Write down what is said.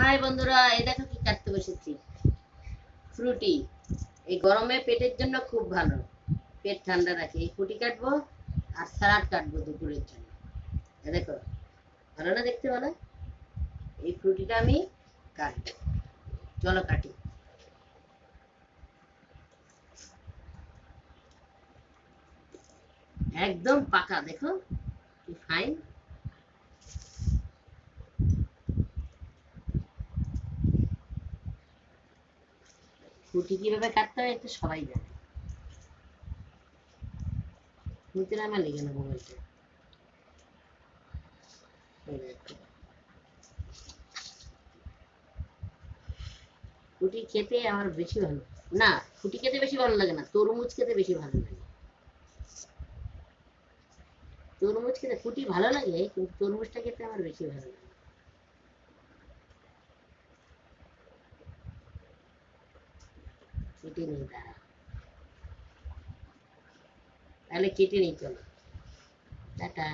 High বন্ধুরা, এই দেখো কি কাটতে বসেছি। ফ্রুটি। এই গরমে পেটের জন্য খুব ভালো। পেট ঠান্ডা রাখে। এই ফুটি কাটবো আর স্যালাড কাটবো দুপুরের জন্য। দেখো, ভালো না দেখতে ভালো? এই ফ্রুটিটা আমি কাটবো। চলো কাটি। একদম পাকা, দেখো। ফাইন ফুটি কীভাবে কাটতে হয় এটা সবাই জানে। নিতে না আমার লেগে না মোবাইলটা। ফুটি খেতে আমার বেশি ভালো না ফুটি খেতে বেশি ভালো লাগে না, তরমুজ খেতে বেশি ভালো লাগে। তরমুজ খেতে ফুটি ভালো লাগে, কিন্তু তরমুজটা খেতে আমার বেশি ভালো লাগে। কেটে নেই দাঁড়া। তাহলে কেটে নেই চলো। টাটা।